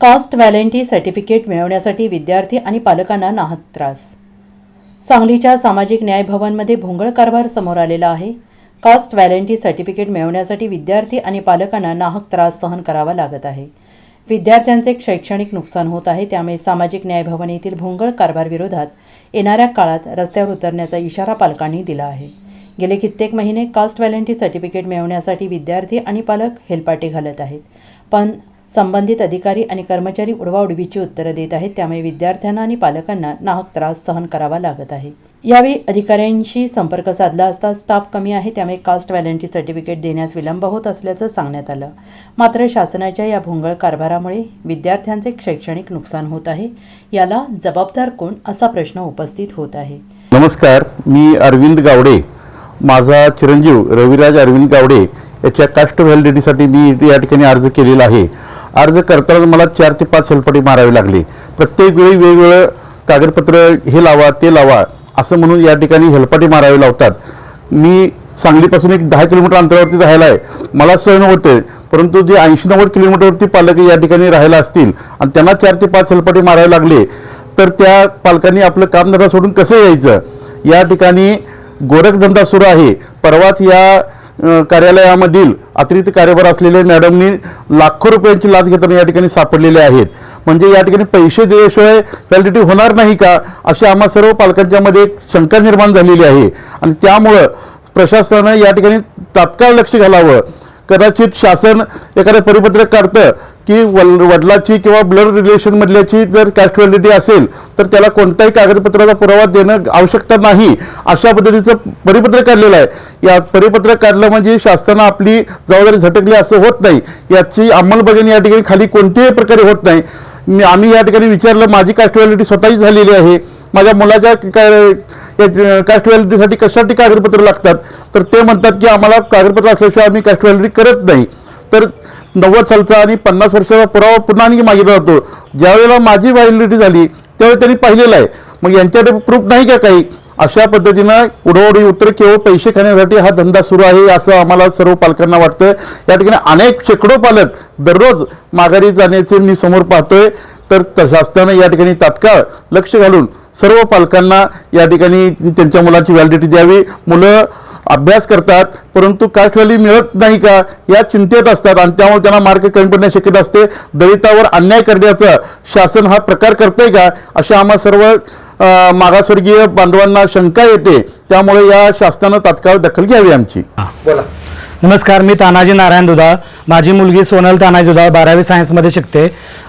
Caste व्हॅलेंटी certificate मिळवण्यासाठी विद्यार्थी आणि पालकांना नाहक त्रास. सांगलीच्या सामाजिक न्याय भवनमध्ये भोंगळ कारभार समोर आलेला आहे. कास्ट व्हॅलेंटी सर्टिफिकेट मिळवण्यासाठी विद्यार्थी आणि पालकांना नाहक त्रास सहन करावा लागत आहे. विद्यार्थ्यांचे शैक्षणिक नुकसान होत आहे त्यामुळे सामाजिक न्याय भवन येथील भोंगळ कारभारविरोधात येणाऱ्या काळात रस्त्यावर उतरण्याचा इशारा पालकांनी दिला आहे. गेले कित्येक महिने कास्ट व्हॅलेंटी सर्टिफिकेट मिळवण्यासाठी विद्यार्थी आणि पालक हेलपाटे घालत आहेत. पण संबंधित अधिकारी आणि कर्मचारी उडवाउडवीची उत्तरं देत आहेत. त्यामुळे विद्यार्थ्यांना आणि पालकांना नाहक त्रास सहन करावा लागत आहे. यावेळी अधिकाऱ्यांशी संपर्क साधला असता स्टाफ कमी आहे. त्यामुळे कास्ट व्हॅलेंटी सर्टिफिकेट देण्यास विलंब होत असल्याचं सांगण्यात आलं. मात्र शासनाच्या या भोंगळ कारभारामुळे विद्यार्थ्यांचे शैक्षणिक नुकसान होत आहे. याला जबाबदार कोण असा प्रश्न उपस्थित होत आहे. नमस्कार. मी अरविंद गावडे. माझा चिरंजीव रविराज अरविंद गावडे याच्या कास्ट व्हॅलिडिटीसाठी मी या ठिकाणी अर्ज केलेला आहे. अर्ज करताना मला चार ते पाच हेलपटी मारावी लागली. प्रत्येक वेळी वेगवेगळं कागदपत्र हे लावा ते लावा असं म्हणून या ठिकाणी हेलपाटी मारावी लावतात. मी सांगलीपासून एक दहा किलोमीटर अंतरावरती राहायला आहे. मला सहन होते परंतु जे ऐंशी नव्वद किलोमीटरवरती पालक या ठिकाणी राहायला असतील आणि त्यांना चार ते पाच हेलपाटी मारावे लागले तर त्या पालकांनी आपलं कामधंदा सोडून कसं यायचं? या ठिकाणी गोरखधंदा सुरू आहे. परवाच या कार्यालयामधील अतिरिक्त कार्यभार असलेल्या मॅडमनी लाखो रुपयांची लाच घेताना या ठिकाणी सापडलेले आहेत. म्हणजे या ठिकाणी पैसे दिल्याशिवाय व्हॅलिडिटी होणार नाही का? अशी आम्हा सर्व पालकांच्यामध्ये एक शंका निर्माण झालेली आहे. आणि त्यामुळं प्रशासनानं या ठिकाणी तात्काळ लक्ष घालावं. कदाचित शासन एखादं परिपत्रक काढतं की वल वडिलाची किंवा ब्लड रिलेशन मधल्याची जर कॅस्ट व्हॅलिडिटी असेल तर त्याला कोणत्याही कागदपत्राचा पुरावा देणं आवश्यकता नाही अशा पद्धतीचं परिपत्रक काढलेलं आहे. या परिपत्रक काढलं म्हणजे शासनानं आपली जबाबदारी झटकली असं होत नाही. याची अंमलबजावणी या ठिकाणी खाली कोणत्याही प्रकारे होत नाही. आम्ही या ठिकाणी विचारलं माझी कास्ट व्हॅलिडिटी स्वतःची झालेली आहे. माझ्या मुलाच्या काय कास्ट व्हॅलिडिटीसाठी कशासाठी कागदपत्र लागतात. तर ते म्हणतात की आम्हाला कागदपत्र असल्याशिवाय आम्ही कॅस्ट व्हॅलिडिटी करत नाही. तर नव्वद सालचा आणि पन्नास वर्षाचा पुरावा पुन्हा आणखी मागितला जातो. ज्यावेळेला माझी व्हॅलिडिटी झाली त्यावेळी त्यांनी पाहिलेलं आहे. मग यांच्याकडे प्रूफ नाही का काही? अशा पद्धतीनं उडवडी उत्तर केवळ पैसे खाण्यासाठी हा धंदा सुरू आहे असं आम्हाला सर्व पालकांना वाटतं या ठिकाणी अनेक शेकडो पालक दररोज माघारी जाण्याचे मी समोर पाहतोय. तर शासनानं या ठिकाणी तात्काळ लक्ष घालून सर्व पालकांना या ठिकाणी त्यांच्या मुलाची व्हॅलिडिटी द्यावी. मुलं अभ्यास करतात परंतु कास्ट व्हॅल्यू मिळत नाही का? या चिंतेत असतात आणि त्यामुळे त्यांना मार्क कमी पडण्याची शक्यता असते. दलितावर अन्याय करण्याचा शासन हा प्रकार करतोय का? अशा आम्हा सर्व मागासवर्गीय बांधवांना शंका येते. त्यामुळे या शासनानं तात्काळ दखल घ्यावी आमची. नमस्कार मी तानाजी नारायण दुधाळ. माझी मुलगी सोनल तानाजी दुधाळ बारावी सायन्समध्ये शिकते.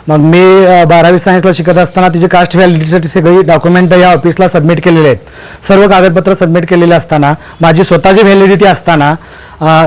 मग मी बारावी सायन्सला शिकत असताना तिची कास्ट व्हॅलिडिटीसाठी सगळी डॉक्युमेंट या ऑफिसला सबमिट केलेले आहेत. सर्व कागदपत्र सबमिट केलेले असताना माझी स्वतःची व्हॅलिडिटी असताना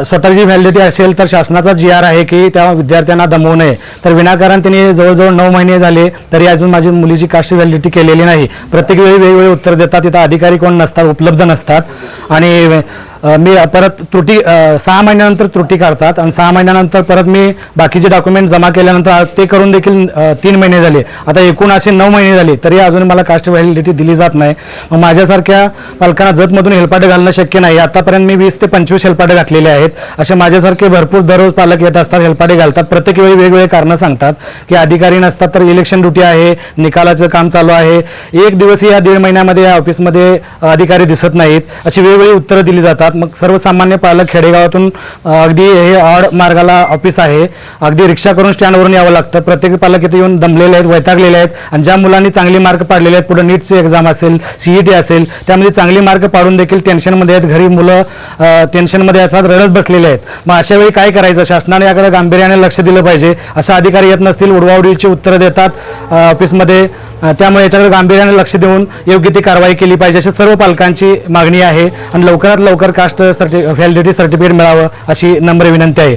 स्वतःची व्हॅलिडिटी असेल तर शासनाचा जी आर आहे की त्या विद्यार्थ्यांना दमवू नये. तर विनाकारण त्यांनी जवळजवळ नऊ महिने झाले तरी अजून माझी मुलीची कास्ट व्हॅलिडिटी केलेली नाही. प्रत्येक वेळी वेगवेगळे उत्तर देतात. तिथं अधिकारी कोण नसतात उपलब्ध नसतात. आणि मी परत त्रुटी सहा महिन्यानंतर त्रुटी काढतात. आणि सहा महिन्यानंतर परत मी बाकीचे डॉक्युमेंट जमा केल्यानंतर ते करून देखील तीन महिने झाले. आता एकूण असे नऊ महिने झाले तरी अजून मला कास्ट व्हॅलिडिटी दिली जात नाही. मग माझ्यासारख्या पालकांना जतमधून हेलपाटे घालणं शक्य नाही. आतापर्यंत मी वीस ते पंचवीस हेलपाटे घातलेले आहेत. असे माझ्यासारखे भरपूर दररोज पालक येत असतात हेलपाटे घालतात. प्रत्येक वेळी वेगवेगळे कारणं सांगतात की अधिकारी नसतात तर इलेक्शन ड्युटी आहे निकालाचं काम चालू आहे. एक दिवस या दीड महिन्यामध्ये या ऑफिसमध्ये अधिकारी दिसत नाहीत. अशी वेगवेगळी उत्तरं दिली जातात. मग सर्वसामान्य पालक खेडेगावातून अगदी हे ऑड मार्गाला ऑफिस आहे. अगदी रिक्षा करून स्टँडवरून यावं लागतं. प्रत्येक पालक इथे येऊन दमलेले आहेत वैतागलेले आहेत. आणि ज्या मुलांनी चांगले मार्क पाडलेले आहेत पुढे नीटची एक्झाम असेल सीईटी असेल त्यामध्ये चांगली मार्क पाडून देखील टेन्शनमध्ये आहेत. घरी मुलं टेन्शनमध्ये असतात रडत बसलेले आहेत. मग अशा वेळी काय करायचं? शासनाने याकडे गांभीर्याने लक्ष दिलं पाहिजे. असं अधिकारी येत नसतील उडवाउडीची उत्तरं देतात ऑफिसमध्ये. त्यामुळे याच्याकडे गांभीर्याने लक्ष देऊन योग्य ती कारवाई केली पाहिजे. अशी सर्व पालकांची मागणी आहे. आणि लवकरात लवकर कास्ट सर्टि व्हॅलिडिटी सर्टिफिकेट मिळावं अशी नम्र विनंती आहे.